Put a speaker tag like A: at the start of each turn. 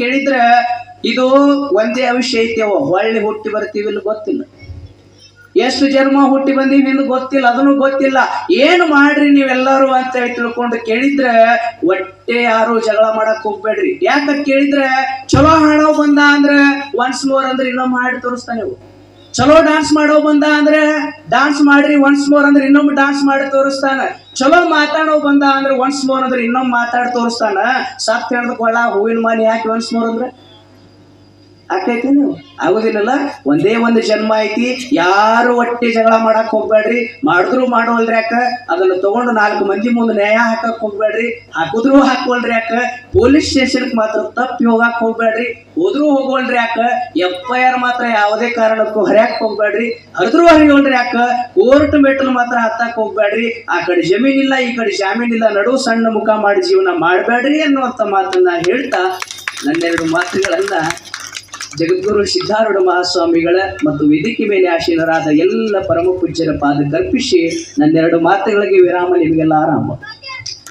A: ಕೇಳಿದ್ರ ಇದು ಒಂದೇ ವಿಷಯ ಐತೆವ ಹೊಳ್ಳಿ ಹುಟ್ಟಿ ಬರ್ತೀವಿ ಇಲ್ಲಿ ಗೊತ್ತಿಲ್ಲ. ಎಷ್ಟು ಜನ್ಮ ಹುಟ್ಟಿ ಬಂದೀವಿ ಎಂದು ಗೊತ್ತಿಲ್ಲ, ಅದನ್ನು ಗೊತ್ತಿಲ್ಲ. ಏನು ಮಾಡ್ರಿ ನೀವೆಲ್ಲರೂ ಅಂತ ಹೇಳಿ ತಿಳ್ಕೊಂಡು ಕೇಳಿದ್ರೆ ಒಟ್ಟೆ ಯಾರು ಜಗಳ ಮಾಡಕ್ ಹೋಗ್ಬೇಡ್ರಿ. ಯಾಕಂತ ಕೇಳಿದ್ರೆ ಚಲೋ ಹಾಡೋ ಬಂದ ಅಂದ್ರೆ ಒನ್ಸ್ ಮೋರ್ ಅಂದ್ರೆ ಇನ್ನೊಮ್ಮೆ ಮಾಡಿ ತೋರಿಸ್ತಾನೆ ಇವು ಚಲೋ ಡಾನ್ಸ್ ಮಾಡೋ ಬಂದ ಅಂದ್ರೆ ಡಾನ್ಸ್ ಮಾಡ್ರಿ ಒನ್ಸ್ ಮೋರ್ ಅಂದ್ರೆ ಇನ್ನೊಮ್ಮೆ ಡಾನ್ಸ್ ಮಾಡಿ ತೋರಿಸ್ತಾನ. ಚಲೋ ಮಾತಾಡೋ ಬಂದ ಅಂದ್ರೆ ಒನ್ಸ್ ಮೋರ್ ಅಂದ್ರೆ ಇನ್ನೊಮ್ಮೆ ಮಾತಾಡಿ ತೋರಿಸ್ತಾನ. ಸತ್ ಹೆಣ್ದ ಕೊಳ್ಳ ಹೂವಿನ ಮಾನಿ ಯಾಕೆ ಒನ್ಸ್ ಮೋರ್ ಅಂದ್ರೆ? ಆಕೈತಿ ನೀವು ಆಗುದಿಲ್ಲಲ್ಲ? ಒಂದೇ ಒಂದು ಜನ್ಮ ಐತಿ, ಯಾರು ಒಟ್ಟಿ ಜಗಳ ಮಾಡಕ್ ಹೋಗ್ಬೇಡ್ರಿ. ಮಾಡಿದ್ರು ಮಾಡೋಲ್ರಿ ಯಾಕ ಅದನ್ನ ತಗೊಂಡು ನಾಲ್ಕು ಮಂದಿ ಮುಂದೆ ನ್ಯಾಯ ಹಾಕಕ್ ಹೋಗ್ಬೇಡ್ರಿ. ಹಾಕಿದ್ರು ಹಾಕೋಲ್ರಿ ಯಾಕ ಪೊಲೀಸ್ ಸ್ಟೇಷನ್ಗೆ ಮಾತ್ರ ತಪ್ಪಿ ಹೋಗಕ್ ಹೋಗ್ಬೇಡ್ರಿ. ಹೋದ್ರು ಹೋಗೋಲ್ರಿ ಯಾಕ ಎಫ್ ಐ ಆರ್ ಮಾತ್ರ ಯಾವುದೇ ಕಾರಣಕ್ಕೂ ಹರಿಯಾಕ್ ಹೋಗ್ಬೇಡ್ರಿ. ಹರಿದ್ರು ಹರಿಯೋಲ್ರಿ ಯಾಕ ಕೋರ್ಟ್ ಮೆಟ್ಲು ಮಾತ್ರ ಹತ್ತಕ್ ಹೋಗ್ಬೇಡ್ರಿ. ಆ ಕಡೆ ಜಮೀನ್ ಇಲ್ಲ ಈ ಕಡೆ ಜಾಮೀನ್ ಇಲ್ಲ ನಡು ಸಣ್ಣ ಮುಖ ಮಾಡಿ ಜೀವನ ಮಾಡಬೇಡ್ರಿ ಅನ್ನುವಂತ ಮಾತನ್ನ ಹೇಳ್ತಾ ನನ್ನೆರಡು ಮಾತುಗಳನ್ನ ಜಗದ್ಗುರು ಸಿದ್ಧಾರೂಢ ಮಹಾಸ್ವಾಮಿಗಳ ಮತ್ತು ವೇದಿಕೆ ಮೇಲೆ ಆಶೀನರಾದ ಎಲ್ಲ ಪರಮ ಪೂಜ್ಯರ ಪಾದ ಕಲ್ಪಿಸಿ ನನ್ನೆರಡು ಮಾತುಗಳಿಗೆ ವಿರಾಮ ನಿಮಗೆಲ್ಲ ಆರಾಮ.